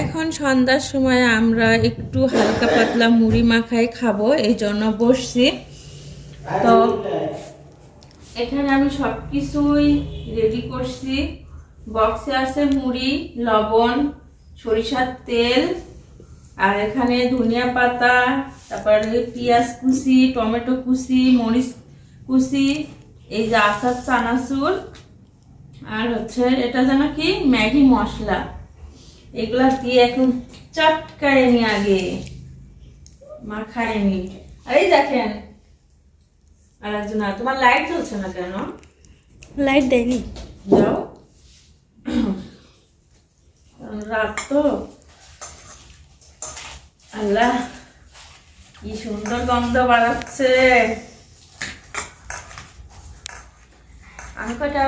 এখন সন্ধ্যার সময় আমরা একটু হালকা পাতলা মুড়ি মাখাই খাব, এই জন্য বসছি। তো এখানে আমি সব কিছুই রেডি করছি বক্সে আছে মুড়ি, লবণ, সরিষার তেল, আর এখানে ধনিয়া পাতা, তারপরে পেঁয়াজ কুচি, টমেটো কুচি, মরিচ কুচি, এই যে আচার চানাচুর, আর হচ্ছে এটা যেন কি, ম্যাগি মশলা। এগুলা দিয়ে এখন চটকায় নি আগে মাখায় নি আর এই দেখেন আর একজন আর তোমার লাইট জ্বলছে না কেন? লাইট দেয়নি। যাও রাত তো। আল্লাহ কি সুন্দর গন্ধ বাড়াচ্ছে। আমি কয়টা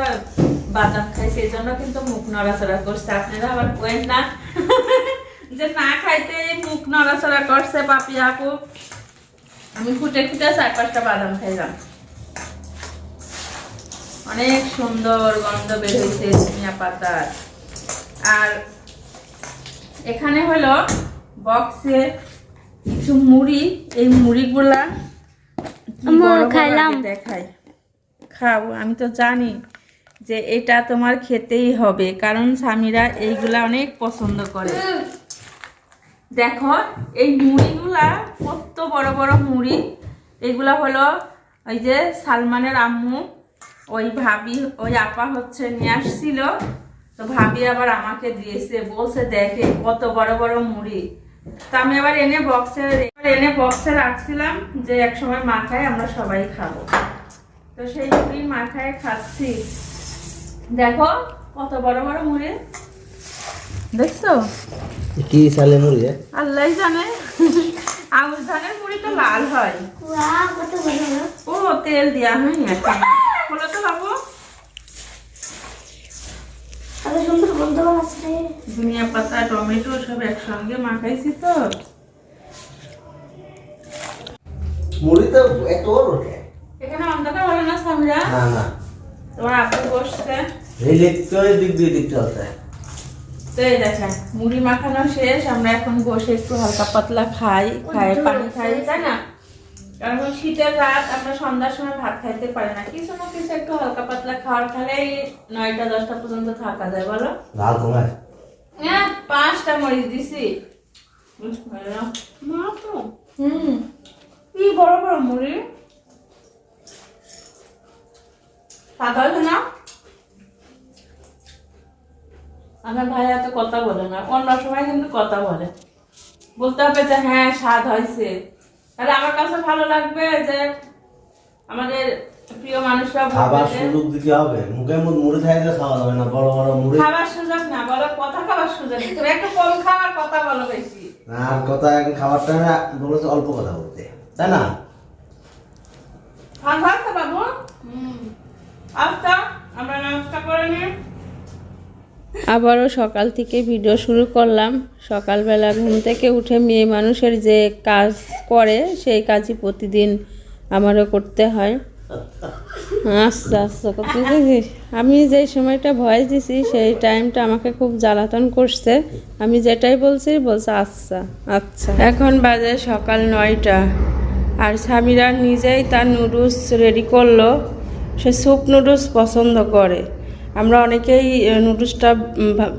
বাদাম খাই সেই জন্য কিন্তু মুখ নড়াচড়া করছে। আপনারা আবার কোয়েন না? যে না খাইতে মুখ নড়াচড়া করছে পাপি আপু। আমি ফুটে ফুটে চার পাঁচটা বাদাম খাইলাম। অনেক সুন্দর গন্ধ বের হয়েছে ধনিয়া পাতার। আর এখানে হলো বক্সে কিছু মুড়ি। এই মুড়িগুলা খাইলাম। দেখাই। খাও। আমি তো জানি যে এটা তোমার খেতেই হবে, কারণ স্বামীরা এইগুলা অনেক পছন্দ করে। দেখো, এই মুড়িগুলা, কত বড় বড় মুড়ি। এগুলা হলো ওই যে সালমানের আম্মু, ওই ভাবি, ওই আপা হচ্ছে নিয়ে আসছিল। তো ভাবি আবার আমাকে দিয়েছে, বলছে, দেখে কত বড় বড় মুড়ি। তো আমি আবার এনে বক্সে এনে বক্সে রাখছিলাম যে এক সময় মাখায় আমরা সবাই খাব। তো সেই মুড়ি মাখায় খাচ্ছি। দেখো কত বড় বড় মুড়ি। দেখছ? কি সালে মুড়ি আল্লাহ জানে। আউশ ধানের মুড়ি তো লাল হয়। ও তেল দেওয়া হয়নি এখন। হলো তো বাবু। ধনিয়া পাতা টমেটো সব একসঙ্গে মাখাইছি তো। মুড়ি তো এত। এখানে অন্ধকার হলো না সামরা না না। তোমার আপু বসছে। এই লিখতে দিক দিয়ে দিক চলতে তো এই দেখেন মুড়ি মাখানো শেষ আমরা এখন বসে একটু হালকা পাতলা খাই খাই পানি খাই তাই না? কারণ শীতের রাত আমরা সন্ধ্যার সময় ভাত খাইতে পারি না। কিছু না কিছু একটু হালকা পাতলা খাওয়ার খেলেই নয়টা দশটা পর্যন্ত থাকা যায় বলো। লাল তোমার হ্যাঁ পাঁচটা মরিচ দিছি। মা তো। হুম। কি বড় বড় মুড়ি? না? আমার ভাই এত কথা বলে না অন্য সময় কিন্তু কথা বলে। বলতে হবে যে হ্যাঁ স্বাদ হয়েছে। তাহলে আমার কাছে ভালো লাগবে যে আমাদের প্রিয় মানুষরা খাবার সুযোগ দিতে হবে। মুখের মধ্যে মুড়ি থাকলে খাওয়া যাবে না বড় বড় মুড়ি। খাবার সুযোগ না বলো কথা খাবার সুযোগ নেই। তুমি একটু কম খাওয়ার কথা বলো বেশি। আর কথা এখন বলেছে অল্প কথা বলতে। তাই না আচ্ছা আমরা নাস্তা করে নিই আবারও সকাল থেকে ভিডিও শুরু করলাম। সকালবেলা ঘুম থেকে উঠে মেয়ে মানুষের যে কাজ করে, সেই কাজই প্রতিদিন আমারও করতে হয়। আচ্ছা আচ্ছা করতে আমি যে সময়টা ভয়েস দিছি, সেই টাইমটা আমাকে খুব জ্বালাতন করছে। আমি যেটাই বলছি, বলছে আচ্ছা আচ্ছা। এখন বাজে সকাল নয়টা। আর স্বামীরা নিজেই তার নুডলস রেডি করল। সে স্যুপ নুডলস পছন্দ করে। আমরা অনেকেই নুডলসটা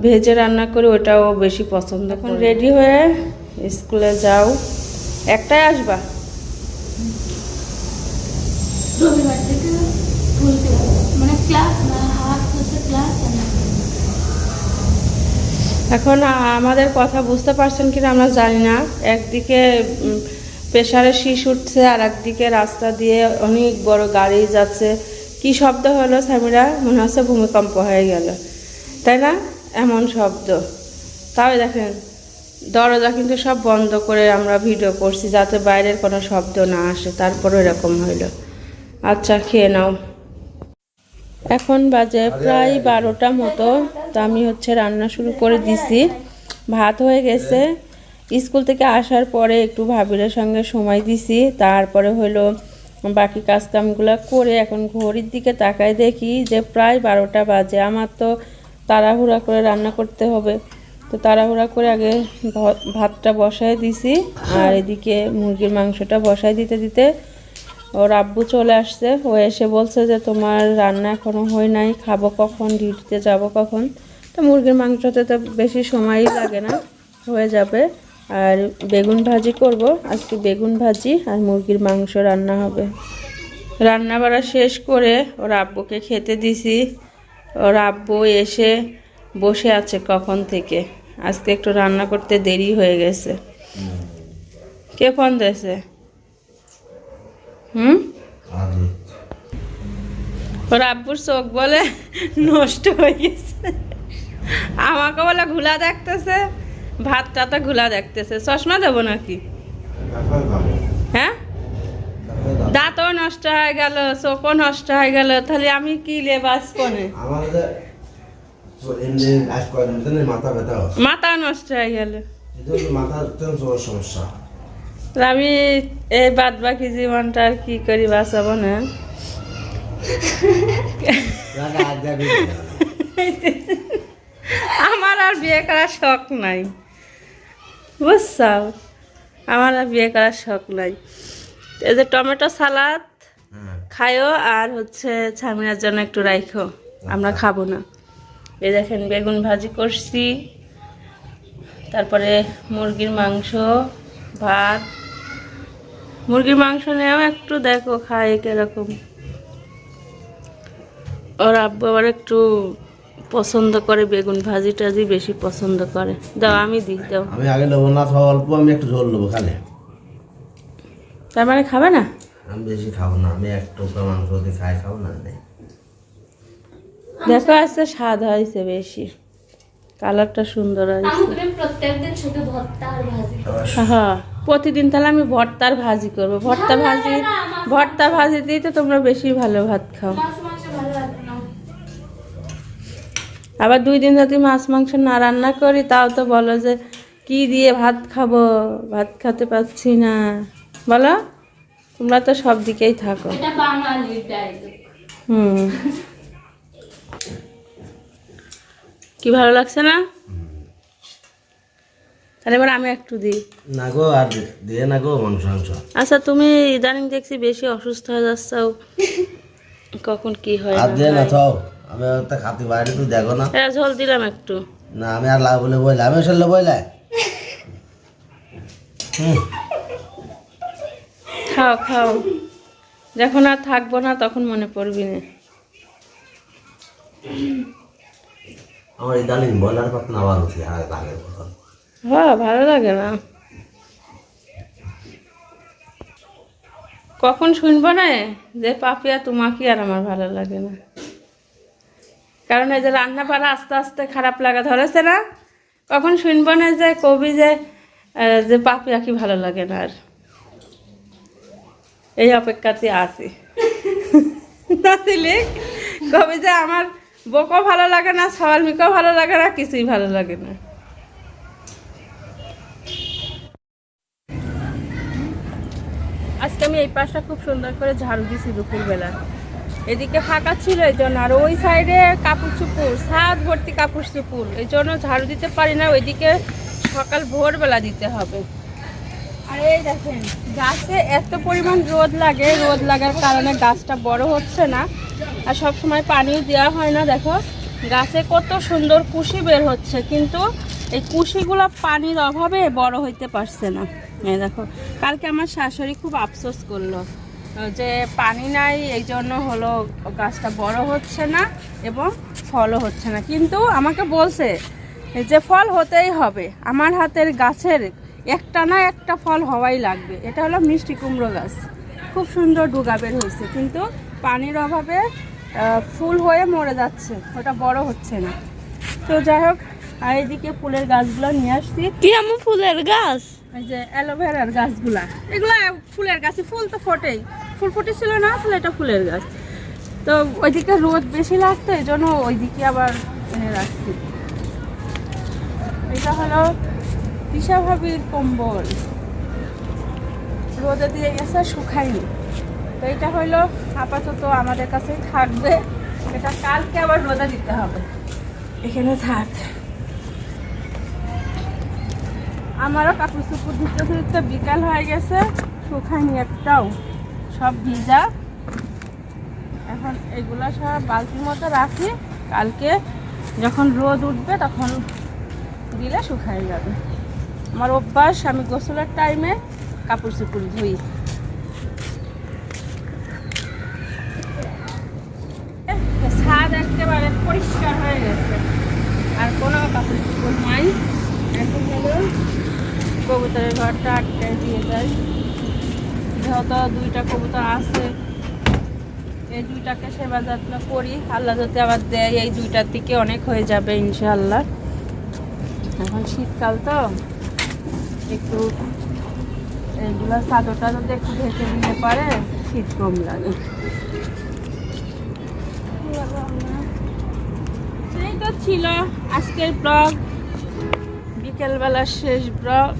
ভেজে রান্না করি ওটাও বেশি পছন্দ। এখন রেডি হয়ে স্কুলে যাও। একটাই আসবা? রবিবার থেকে মানে ক্লাস না হাফ ক্লাস এখন আমাদের কথা বুঝতে পারছেন কিনা আমরা জানি না। একদিকে প্রেশারে শীষ উঠছে আর একদিকে রাস্তা দিয়ে অনেক বড় গাড়ি যাচ্ছে। কি শব্দ হলো স্বামীরা মনে হচ্ছে ভূমিকম্প হয়ে গেল। তাই না? এমন শব্দ। তাও দেখেন, দরজা কিন্তু সব বন্ধ করে আমরা ভিডিও করছি যাতে বাইরের কোনো শব্দ না আসে। তারপরে এরকম হইল। আচ্ছা খেয়ে নাও। এখন বাজে প্রায় বারোটা মতো। তো আমি হচ্ছে রান্না শুরু করে দিছি। ভাত হয়ে গেছে। স্কুল থেকে আসার পরে একটু ভাবিরের সঙ্গে সময় দিছি। তারপরে হলো বাকি কাজকামগুলো করে এখন ঘড়ির দিকে তাকায় দেখি যে প্রায় বারোটা বাজে। আমার তো তাড়াহুড়া করে রান্না করতে হবে। তো তাড়াহুড়া করে আগে ভাতটা বসায় দিছি আর এদিকে মুরগির মাংসটা বসায় দিতে দিতে ওর আব্বু চলে আসছে। ও এসে বলছে যে, তোমার রান্না এখনও হয় নাই, খাব কখন, ডিউটিতে যাব কখন? তো মুরগির মাংসতে তো বেশি সময়ই লাগে না, হয়ে যাবে। আর বেগুন ভাজি করব। আজকে বেগুন ভাজি আর মুরগির মাংস রান্না হবে। রান্না বাড়া শেষ করে ওর আব্বুকে খেতে দিছি। ওর আব্বু এসে বসে আছে কখন থেকে। আজকে একটু রান্না করতে দেরি হয়ে গেছে। কে ফোন দিয়েছে? হুম? ওর আব্বুর চোখ বলে নষ্ট হয়ে গেছে। আমাকে বলে ঘুলা দেখতেছে। ভাতটা তো ঘুলা দেখতেছে। চশমা দেবো নাকি? হ্যাঁ? দাঁতও নষ্ট হয়ে গেল চোখও নষ্ট হয়ে গেল তাহলে আমি কি এমনি কাজ করে মাথা নষ্ট হয়ে গেল। আমি এই বাদ বাকি জীবনটা আর কি করি বাঁচাবো না। আমার আর বিয়ে করার শখ নাই। বুঝছাও? আমার আর বিয়ে করার শখ নাই। এই যে টমেটো সালাদ হ্যাঁ। খায়ও আর হচ্ছে ছামিনার জন্য একটু রাইখো। আমরা খাব না। এই দেখেন বেগুন ভাজি করছি। তারপরে মুরগির মাংস ভাত। মুরগির মাংস নেও একটু দেখো খায় কীরকম ওর আব্বু আবার একটু পছন্দ করে বেগুন ভাজি টাজি বেশি পছন্দ করে। দাও আমি দিই দাও। আমি আগে নেব না সব অল্প আমি একটু ঝোল নেব খালে। তার মানে খাবে না? আমি বেশি খাব না আমি এক টোকরা মাংস দিয়ে খাই খাব না দেখো আজকে স্বাদ হয়েছে বেশি। কালারটা সুন্দর হয়েছে। আমাকে প্রত্যেকদিন শুধু ভর্তা আর ভাজি। হ্যাঁ প্রতিদিন তাহলে আমি ভর্তার ভাজি করব। ভর্তা ভাজি ভর্তা ভাজি দিয়ে তো তোমরা বেশি ভালো ভাত খাও মাছ মাংস ভালো লাগে না আবার দুই দিন যদি মাছ মাংস না রান্না করি তাও তো বলো যে কি দিয়ে ভাত খাব? ভাত খেতে পাচ্ছি না। বলো? তোমরা তো সব দিকেই থাকো। এটা বাঙালির ডায়লগ হুম। কি ভালো লাগছে না? তাহলে এবার আমি একটু দিই। না গো আর দিয়ে না গো মাংস মাংস। আচ্ছা তুমি ইদানিং দেখছি বেশি অসুস্থ হয়ে যাচ্ছাও কখন কি হয় আর দিয়ে না হয়। আমি তো খাতে বাইরে তুই দেখো না। এরা ঝোল দিলাম একটু। না আমি আর লাভ বলে বইলে আমি আসলে বইলে। খাও খাও। যখন আর থাকব না তখন মনে পড়বি না। আমার ইদানিং বয়লার পাত না আর কথা হ্যাঁ ভালো লাগে না। কখন শুনব না যে পাপিয়া তোমাকে আর আমার ভালো লাগে না। কারণ এই যে রান্না বাড়া আস্তে আস্তে খারাপ লাগা ধরেছে না, কখন শুনব না যে কবি যে যে পাপিয়া কি ভালো লাগে না আর। এই অপেক্ষাতে আছি। নাতিলে কবি যে আমার বকও ভালো লাগে না, সওয়ালমিকেও ভালো লাগে না, কিছুই ভালো লাগে না। আজকে আমি এই পাশটা খুব সুন্দর করে ঝাড়ু দিছি দুপুরবেলা। এদিকে ফাঁকা ছিল এই জন্য। আর ওই সাইডে কাপড় চুপুর সাত ভর্তি কাপড় চুপুর এই জন্য ঝাড়ু দিতে পারি না, ওইদিকে সকাল ভোরবেলা দিতে হবে। আর এই দেখেন, গাছে এত পরিমাণ রোদ লাগে, রোদ লাগার কারণে গাছটা বড় হচ্ছে না। আর সব সময় পানিও দেওয়া হয় না, দেখো। গাছে কত সুন্দর কুশি বের হচ্ছে, কিন্তু এই কুশিগুলো পানির অভাবে বড় হইতে পারছে না। এই দেখো, কালকে আমার শাশুড়ি খুব আফসোস করল। যে পানি নাই এই জন্য হলো গাছটা বড় হচ্ছে না এবং ফলও হচ্ছে না। কিন্তু আমাকে বলছে যে ফল হতেই হবে। আমার হাতের গাছের একটা না একটা ফল হওয়াই লাগবে। এটা হলো মিষ্টি কুমড়ো গাছ। খুব সুন্দর ডুগা বের হয়েছে কিন্তু পানির অভাবে ফুল হয়ে মরে যাচ্ছে। ওটা বড় হচ্ছে না। তো যাই হোক আর এদিকে ফুলের গাছগুলো নিয়ে আসছি। কি আমার ফুলের গাছ? এই যে অ্যালোভেরার গাছগুলা। এগুলা ফুলের গাছে ফুল তো ফোটেই। ফুল ফুটেছিল না আসলে এটা ফুলের গাছ। তো ওইদিকে রোদ বেশি লাগতো এই জন্য ওইদিকে আবার এনে রাখছি। এটা হলো ভাবির কম্বল। রোদে দিয়ে গেছে, শুকায়নি। তো এটা হলো আপাতত আমাদের কাছেই থাকবে। এটা কালকে আবার রোদে দিতে হবে। এখানে থাক। আমারও কাপড় চুপুর ধুতে ধুতে বিকাল হয়ে গেছে, শুকায়নি একটাও। সব ভিজা। এখন এগুলো সব বালতির মতো রাখি। কালকে যখন রোদ উঠবে তখন দিলে শুকায় যাবে। আমার অভ্যাস, আমি গোসলের টাইমে কাপড় চুপুর ধুই। ছাদ একেবারে পরিষ্কার হয়ে গেছে। আর কোনো কাপড় চুপড় নাই। এখন হলো কবুতরের ঘরটা আটকায় দিয়ে যায় যেহেতু দুইটা কবুতর আছে। এই দুইটাকে সেবা যত্ন করি। আল্লাহ যদি আবার দেয়, এই দুইটার দিকে অনেক হয়ে যাবে ইনশাল্লাহ এখন শীতকাল তো, একটু এইগুলো চাদরটা যদি একটু ঢেকে দিলে পারে, শীত কম লাগে। এই তো ছিল আজকের ব্লগ। বিকেলবেলার শেষ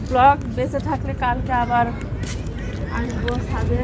ব্লগ। বেঁচে থাকলে কালকে আবার আসব ছাদে